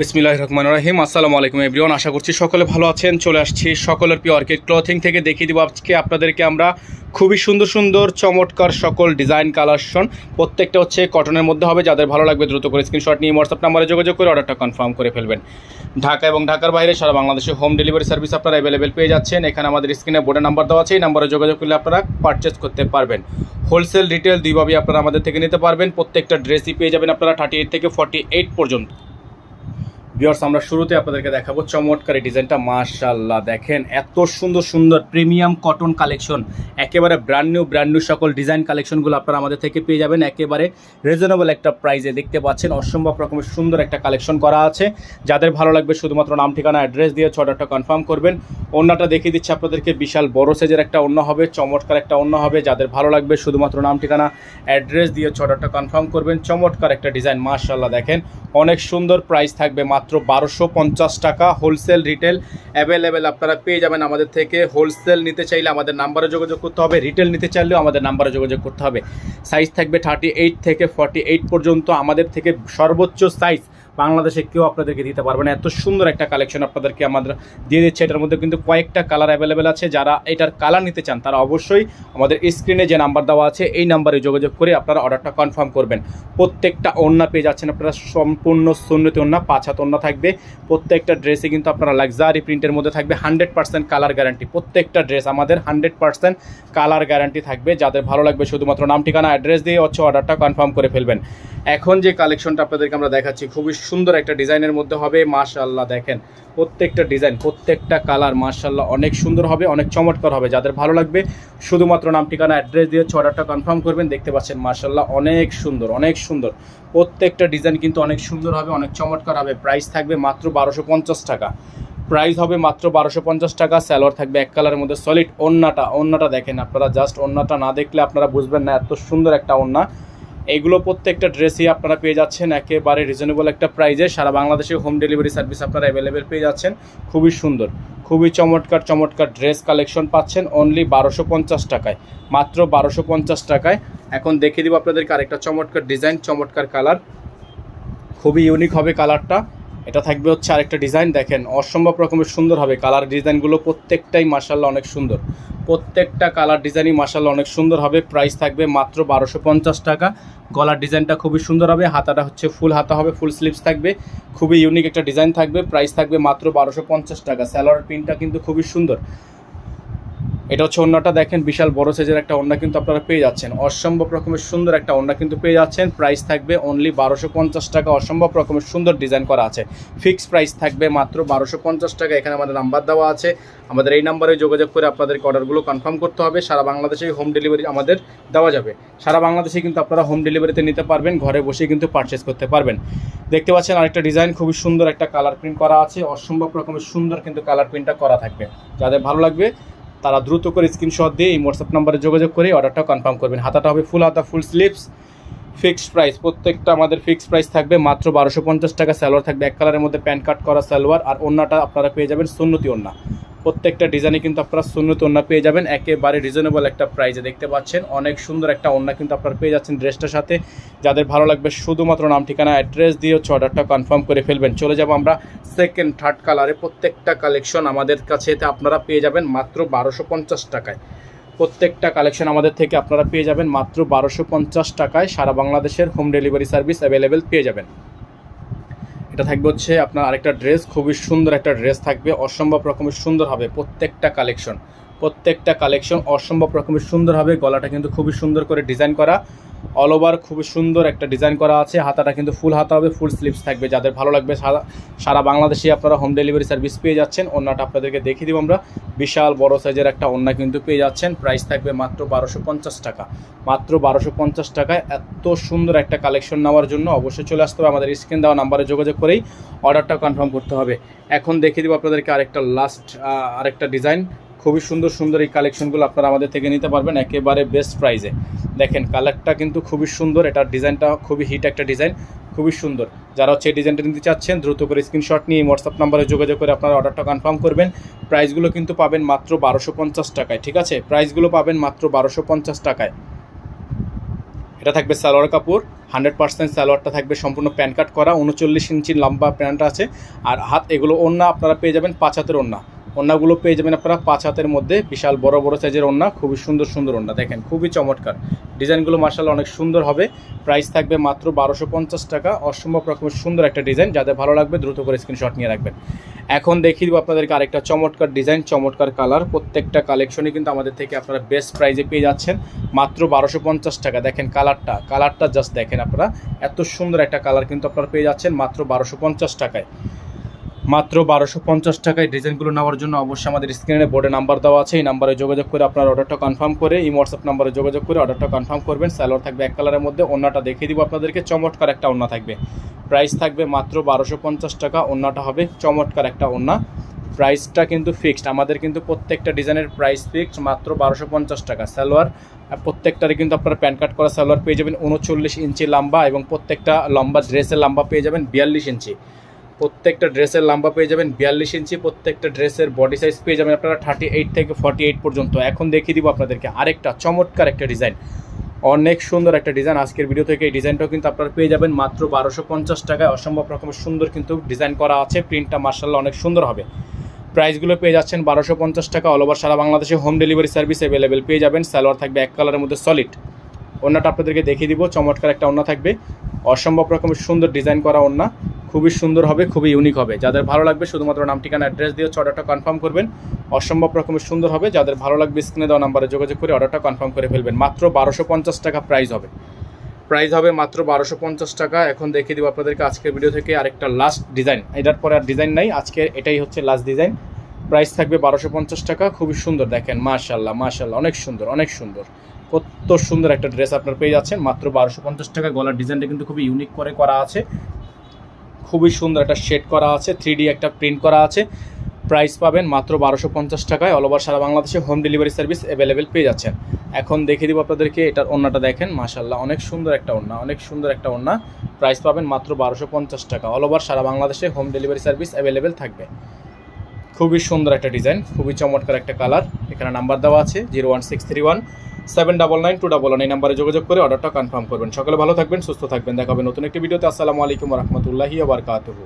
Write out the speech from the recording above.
বিসমিল্লাহ রহমান রাহিম। আসসালামু আলাইকুম এভরিওয়ান আশা করছি সকলে ভালো আছেন। চলে আসছি সকলের প্রিয় অর্কিড ক্লথিং থেকে। দেখিয়ে দিব আজকে আপনাদেরকে আমরা খুবই সুন্দর সুন্দর, চমৎকার সকল ডিজাইন কালেকশন প্রত্যেকটা হচ্ছে কটনের মধ্যে হবে। যাদের ভালো লাগবে দ্রুত করে স্ক্রিনশট নিয়ে হোয়াটসঅ্যাপ নাম্বারে যোগাযোগ করে অর্ডারটা কনফার্ম করে ফেলবেন। ঢাকা এবং ঢাকার বাইরে সারা বাংলাদেশে হোম ডেলিভারি সার্ভিস আপনারা অ্যাভেলেবেল পেয়ে যাচ্ছেন। এখানে আমাদের স্ক্রিনে বোর্ডের নাম্বার দেওয়া আছে। এই নাম্বারে যোগাযোগ করলে আপনারা পারচেস করতে পারবেন। হোলসেল রিটেল দুইভাবেই আপনারা আমাদের থেকে নিতে পারবেন। প্রত্যেকটা ড্রেসই পেয়ে যাবেন আপনারা থার্টি এইট থেকে ফর্টি এইট পর্যন্ত। ভিওর্স আমরা শুরুতে আপনাদেরকে দেখাবো চমৎকার এই ডিজাইনটা মাশাল্লাহ দেখেন এত সুন্দর সুন্দর প্রিমিয়াম কটন কালেকশন একেবারে ব্র্যান্ড নিউ ব্র্যান্ড নিউ সকল ডিজাইন কালেকশনগুলো আপনারা আমাদের থেকে পেয়ে যাবেন। একেবারে রিজনেবল একটা প্রাইসে দেখতে পাচ্ছেন। অসম্ভব রকমের সুন্দর একটা কালেকশন করা আছে। যাদের ভালো লাগবে, শুধুমাত্র নাম, ঠিকানা অ্যাড্রেস দিয়ে অর্ডারটা কনফার্ম করবেন। অন্যটা দেখিয়ে দিচ্ছে আপনাদেরকে, বিশাল বড় সাইজের একটা অন্য হবে, চমৎকার একটা অন্য হবে। যাদের ভালো লাগবে, শুধুমাত্র নাম, ঠিকানা অ্যাড্রেস দিয়ে অর্ডারটা কনফার্ম করবেন। চমৎকার একটা ডিজাইন মাশাল্লাহ দেখেন। অনেক সুন্দর প্রাইস থাকবে মাত্র বারোশো পঞ্চাশ টাকা হোলসেল রিটেল অ্যাভেলেবেল আপনারা পেয়ে যাবেন আমাদের থেকে হোলসেল নিতে চাইলে আমাদের নাম্বারে যোগাযোগ করতে হবে। রিটেল নিতে চাইলেও আমাদের নাম্বারে যোগাযোগ করতে হবে। সাইজ থাকবে থার্টি এইট থেকে ফর্টি এইট পর্যন্ত আমাদের থেকে সর্বোচ্চ সাইজ বাংলাদেশে কেউ আপনাদেরকে দিতে পারবে না। এত সুন্দর একটা কালেকশন আপনাদেরকে আমাদের দিয়ে দিচ্ছে। এটার মধ্যে কিন্তু কয়েকটা কালার অ্যাভেলেবেল আছে। যারা এটার কালার নিতে চান, তারা অবশ্যই আমাদের স্ক্রিনে যে নাম্বার দেওয়া আছে, এই নাম্বারে যোগাযোগ করে আপনারা অর্ডারটা কনফার্ম করবেন। প্রত্যেকটা ওন্না পেয়ে যাচ্ছেন আপনারা। সম্পূর্ণ সুন্নতি ওন্না পাঁচ হাত থাকবে। প্রত্যেকটা ড্রেসে কিন্তু আপনারা লাক্সারি প্রিন্টের মধ্যে থাকবে। হান্ড্রেড পার্সেন্ট কালার গ্যারান্টি প্রত্যেকটা ড্রেস আমাদের হান্ড্রেড পার্সেন্ট কালার গ্যারান্টি থাকবে। যাদের ভালো লাগবে শুধুমাত্র নাম, ঠিকানা অ্যাড্রেস দিয়ে হচ্ছে অর্ডারটা কনফার্ম করে ফেলবেন। এখন যে কালেকশনটা আপনাদেরকে আমরা দেখাচ্ছি, খুবই সুন্দর একটা ডিজাইনের মধ্যে হবে মাশাল্লাহ দেখেন। প্রত্যেকটা ডিজাইন, প্রত্যেকটা কালার মাশাল্লাহ অনেক সুন্দর হবে, অনেক চমৎকার হবে। যাদের ভালো লাগবে, শুধুমাত্র নাম, ঠিকানা, অ্যাড্রেস দিয়ে অর্ডারটা কনফার্ম করবেন, দেখতে পাচ্ছেন মাশাল্লাহ অনেক সুন্দর অনেক সুন্দর। প্রত্যেকটা ডিজাইন কিন্তু অনেক সুন্দর হবে, অনেক চমৎকার হবে। প্রাইস থাকবে মাত্র বারোশো টাকা। প্রাইস হবে মাত্র বারোশো পঞ্চাশ টাকা স্যালোয়ার থাকবে এক কালারের মধ্যে সলিড ওন্নাটা। ওন্নাটা দেখেন আপনারা জাস্ট ওন্নাটা না দেখলে আপনারা বুঝবেন না, এত সুন্দর একটা ওন্না। এগুলো প্রত্যেকটা ড্রেসই আপনারা পেয়ে যাচ্ছেন, একেবারে রিজনেবল একটা প্রাইজে সারা বাংলাদেশে হোম ডেলিভারি সার্ভিস আপনারা অ্যাভেলেবেল পেয়ে যাচ্ছেন। খুবই সুন্দর, খুবই চমৎকার চমৎকার ড্রেস কালেকশন পাচ্ছেন অনলি বারোশো পঞ্চাশ টাকায়। মাত্র বারোশো পঞ্চাশ টাকায়। এখন দেখিয়ে দিব আপনাদেরকে আরেকটা চমৎকার ডিজাইন চমৎকার কালার খুবই ইউনিক হবে কালারটা এটা থাকবে হচ্ছে আরেকটা ডিজাইন দেখেন, অসম্ভব রকমের সুন্দর হবে। কালার ডিজাইনগুলো প্রত্যেকটাই মাসাল্লাহ অনেক সুন্দর। প্রত্যেকটা কালার ডিজাইনই মাসাল্লাহ অনেক সুন্দর হবে। প্রাইস থাকবে মাত্র বারোশো পঞ্চাশ টাকা। গলার ডিজাইনটা খুবই সুন্দর হবে। হাতাটা হচ্ছে ফুল হাতা হবে ফুল স্লিপস থাকবে। খুবই ইউনিক একটা ডিজাইন থাকবে। প্রাইস থাকবে মাত্র বারোশো পঞ্চাশ টাকা। স্যালোয়ার পিনটা কিন্তু খুবই সুন্দর। এটা হচ্ছে অন্যটা, দেখেন বিশাল বড় সাইজের একটা ওন্না কিন্তু আপনারা পেয়ে যাচ্ছেন। অসম্ভব রকমের সুন্দর একটা ওন্না কিন্তু পেয়ে যাচ্ছেন। প্রাইস থাকবে অনলি বারোশো পঞ্চাশ টাকা। অসম্ভব রকমের সুন্দর ডিজাইন করা আছে। ফিক্সড প্রাইস থাকবে মাত্র বারোশো পঞ্চাশ টাকা। এখানে আমাদের নাম্বার দেওয়া আছে। আমাদের এই নাম্বারে যোগাযোগ করে আপনাদেরকে অর্ডারগুলো কনফার্ম করতে হবে। সারা বাংলাদেশে হোম ডেলিভারি আমাদের দেওয়া যাবে। সারা বাংলাদেশে কিন্তু আপনারা হোম ডেলিভারিতে নিতে পারবেন। ঘরে বসে কিন্তু পারচেস করতে পারবেন। দেখতে পাচ্ছেন আরেকটা ডিজাইন খুবই সুন্দর একটা কালার প্রিন্ট করা আছে। অসম্ভব রকমের সুন্দর কিন্তু কালার প্রিন্টটা করা থাকবে। যাদের ভালো লাগবে তারা দ্রুত করে স্ক্রিনশট দিয়ে এই হোয়াটসঅ্যাপ নাম্বারে যোগাযোগ করে অর্ডারটা কনফার্ম করবেন। হাতাটা হবে ফুল হাতা ফুল স্লিপস ফিক্সড প্রাইস প্রত্যেকটা আমাদের ফিক্সড প্রাইস থাকবে, মাত্র বারোশো পঞ্চাশ টাকা স্যালোয়ার থাকবে। এক কালারের মধ্যে প্যান্ট কাট করা স্যালোয়ার আর অন্যটা আপনারা পেয়ে যাবেন সুন্নতি ওন্না। প্রত্যেকটা ডিজাইনে কিন্তু আপনারা সুন্নত ওন্না পেয়ে যাবেন। একেবারে রিজনেবল একটা প্রাইজে দেখতে পাচ্ছেন। অনেক সুন্দর একটা ওন্না কিন্তু আপনারা পেয়ে যাচ্ছেন ড্রেসটার সাথে। যাদের ভালো লাগবে শুধুমাত্র নাম, ঠিকানা অ্যাড্রেস দিয়ে হচ্ছে অর্ডারটা কনফার্ম করে ফেলবেন। চলে যাব আমরা সেকেন্ড থার্ড কালারে প্রত্যেকটা কালেকশন আমাদের কাছে আপনারা পেয়ে যাবেন মাত্র বারোশো টাকায়। প্রত্যেকটা কালেকশন আমাদের থেকে আপনারা পেয়ে যাবেন মাত্র বারোশো টাকায়। সারা বাংলাদেশের হোম ডেলিভারি সার্ভিস অ্যাভেলেবেল পেয়ে যাবেন। এটা থাকবে হচ্ছে আপনার আরেকটা ড্রেস খুবই সুন্দর একটা ড্রেস থাকবে, অসম্ভব রকমের সুন্দর হবে প্রত্যেকটা কালেকশন প্রত্যেকটা কালেকশন অসম্ভব রকমের সুন্দর হবে। গলাটা কিন্তু খুবই সুন্দর করে ডিজাইন করা। অল ওভার খুবই সুন্দর একটা ডিজাইন করা আছে। হাতাটা কিন্তু ফুল হাতা হবে ফুল স্লিভস থাকবে। যাদের ভালো লাগবে, সারা সারা বাংলাদেশে আপনারা হোম ডেলিভারি সার্ভিস পেয়ে যাচ্ছেন। অন্যটা আপনাদেরকে দেখিয়ে দিব আমরা। বিশাল বড় সাইজের একটা অন্য কিন্তু পেয়ে যাচ্ছেন। প্রাইস থাকবে মাত্র বারোশো পঞ্চাশ টাকা। মাত্র বারোশো পঞ্চাশ টাকায় এত সুন্দর একটা কালেকশন নেওয়ার জন্য অবশ্যই চলে আসতে হবে। আমাদের স্ক্রিন দেওয়া নাম্বারে যোগাযোগ করেই অর্ডারটা কনফার্ম করতে হবে। এখন দেখিয়ে দিব আপনাদেরকে আরেকটা লাস্ট আরেকটা ডিজাইন খুবই সুন্দর সুন্দর এই কালেকশনগুলো আপনারা আমাদের থেকে নিতে পারবেন একেবারে বেস্ট প্রাইজে দেখেন কালারটা কিন্তু খুবই সুন্দর, এটার ডিজাইনটা খুবই হিট একটা ডিজাইন খুবই সুন্দর। যারা হচ্ছে এই ডিজাইনটা নিতে চাচ্ছেন, দ্রুত করে স্ক্রিনশট নিয়ে হোয়াটসঅ্যাপ নাম্বারে যোগাযোগ করে আপনারা অর্ডারটা কনফার্ম করবেন। প্রাইসগুলো কিন্তু পাবেন মাত্র বারোশো পঞ্চাশ টাকায়, ঠিক আছে? প্রাইসগুলো পাবেন মাত্র বারোশো পঞ্চাশ টাকায়। এটা থাকবে সালোয়ার কাপড়, হান্ড্রেড পার্সেন্ট সালোয়ারটা থাকবে সম্পূর্ণ প্যান কাট করা, উনচল্লিশ ইঞ্চি লম্বা প্যান্ট আছে। আর হাত, এগুলো ওন্না আপনারা পেয়ে যাবেন পাঁচ হাতের ওন্না ওন্নাগুলো পেয়ে যাবেন আপনারা পাঁচ হাতের মধ্যে। বিশাল বড় বড় সাইজের ওন্না খুবই সুন্দর সুন্দর ওন্না দেখেন, খুবই চমৎকার। ডিজাইনগুলো মার্শাল অনেক সুন্দর হবে। প্রাইস থাকবে মাত্র বারোশো পঞ্চাশ টাকা। অসম্ভব রকমের সুন্দর একটা ডিজাইন। যাদের ভালো লাগবে দ্রুত করে স্ক্রিনশট নিয়ে রাখবেন। এখন দেখিয়ে দিব আপনাদেরকে আরেকটা চমৎকার ডিজাইন, চমৎকার কালার প্রত্যেকটা কালেকশনই কিন্তু আমাদের থেকে আপনারা বেস্ট প্রাইজে পেয়ে যাচ্ছেন। মাত্র বারোশো পঞ্চাশ টাকা। দেখেন কালারটা কালারটা জাস্ট দেখেন আপনারা। এত সুন্দর একটা কালার কিন্তু আপনারা পেয়ে যাচ্ছেন মাত্র বারোশো পঞ্চাশ টাকায়। মাত্র বারোশো পঞ্চাশ টাকায় ডিজাইনগুলো নেওয়ার জন্য অবশ্যই আমাদের স্ক্রিনে বোর্ডে নাম্বার দেওয়া আছে, এই নাম্বারে যোগাযোগ করে আপনার অর্ডারটা কনফার্ম করে, এই হোয়াটসঅ্যাপ নাম্বারে যোগাযোগ করে অর্ডারটা কনফার্ম করবেন। স্যালোয়ার থাকবে এক কালারের মধ্যে অন্যটা দেখিয়ে দিব আপনাদেরকে, চমৎকার একটা ওন্না থাকবে। প্রাইস থাকবে মাত্র বারোশো পঞ্চাশ টাকা, ওন্নাটা হবে চমৎকার একটা ওন্না। প্রাইসটা কিন্তু ফিক্সড আমাদের কিন্তু প্রত্যেকটা ডিজাইনের প্রাইস ফিক্সড মাত্র বারোশো পঞ্চাশ টাকা। সালোয়ার আর প্রত্যেকটারে কিন্তু আপনারা প্যান কাট করা সালোয়ার পেয়ে যাবেন, উনচল্লিশ ইঞ্চি লম্বা এবং প্রত্যেকটা লম্বা ড্রেসের লম্বা পেয়ে যাবেন বিয়াল্লিশ ইঞ্চি। প্রত্যেকটা ড্রেসের লম্বা পেয়ে যাবেন, বিয়াল্লিশ ইঞ্চি প্রত্যেকটা ড্রেসের বডি সাইজ পেয়ে যাবেন আপনারা থার্টি এইট থেকে ফর্টি এইট পর্যন্ত। এখন দেখিয়ে দিব আপনাদেরকে আরেকটা চমৎকার একটা ডিজাইন অনেক সুন্দর একটা ডিজাইন আজকের ভিডিও থেকে এই ডিজাইনটাও কিন্তু আপনারা পেয়ে যাবেন মাত্র বারোশো পঞ্চাশ টাকায়। অসম্ভব রকমের সুন্দর কিন্তু ডিজাইন করা আছে। প্রিন্টটা মার্শাল্লাহ অনেক সুন্দর হবে। প্রাইসগুলো পেয়ে যাচ্ছেন বারোশো পঞ্চাশ টাকা। অল ওভার সারা বাংলাদেশে হোম ডেলিভারি সার্ভিস অ্যাভেলেবেল পেয়ে যাবেন। সালোয়ার থাকবে এক কালারের মধ্যে সলিড ওন্নাটা আপনাদেরকে দেখিয়ে দিব। চমৎকার একটা ওন্না থাকবে। অসম্ভব রকমের সুন্দর ডিজাইন করা ওন্না খুবই সুন্দর হবে, খুবই ইউনিক হবে। যাদের ভালো লাগবে শুধুমাত্র নাম, ঠিকানা অ্যাড্রেস দিয়ে হচ্ছে অর্ডারটা কনফার্ম করবেন। অসম্ভব রকমের সুন্দর হবে। যাদের ভালো লাগবে স্ক্রিনে দেওয়া নাম্বারে যোগাযোগ করে অর্ডারটা কনফার্ম করে ফেলবেন। মাত্র বারোশো পঞ্চাশ টাকা প্রাইস হবে। প্রাইস হবে মাত্র বারোশো পঞ্চাশ টাকা। এখন দেখিয়ে দিব আপনাদেরকে আজকের ভিডিও থেকে আরেকটা লাস্ট ডিজাইন এটার পরে আর ডিজাইন নাই। আজকে এটাই হচ্ছে লাস্ট ডিজাইন প্রাইস থাকবে বারোশো পঞ্চাশ টাকা। খুবই সুন্দর দেখেন। মাশাল্লাহ মাশাল্লাহ অনেক সুন্দর অনেক সুন্দর। কত সুন্দর একটা ড্রেস আপনার পেয়ে যাচ্ছেন। মাত্র বারোশো পঞ্চাশ টাকা। গলার ডিজাইনটা কিন্তু খুবই ইউনিক করে করা আছে। খুবই সুন্দর একটা শেড করা আছে। থ্রি একটা প্রিন্ট করা আছে। প্রাইস পাবেন মাত্র বারোশো পঞ্চাশ টাকায়। অল ওভার সারা বাংলাদেশে হোম ডেলিভারি সার্ভিস অ্যাভেলেবেল পেয়ে যাচ্ছেন। এখন দেখিয়ে দিব আপনাদেরকে এটার ওন্নাটা দেখেন। মাশাল্লাহ অনেক সুন্দর একটা ওন্না অনেক সুন্দর একটা ওন্না প্রাইস পাবেন মাত্র বারোশো পঞ্চাশ টাকা। অল ওভার সারা বাংলাদেশে হোম ডেলিভারি সার্ভিস অ্যাভেলেবেল থাকবে। খুবই সুন্দর একটা ডিজাইন খুবই চমৎকার একটা কালার এখানে নাম্বার দেওয়া আছে zero one six three one seven double nine two double এই নাম্বারে যোগাযোগ করে অর্ডারটা কনফার্ম করবেন। সকালে ভালো থাকবেন, সুস্থ থাকবেন। দেখাবেন নতুন একটি ভিডিওতে। আসসালামু আলাইকুম রহমতুল্লাহি আবরকাতহু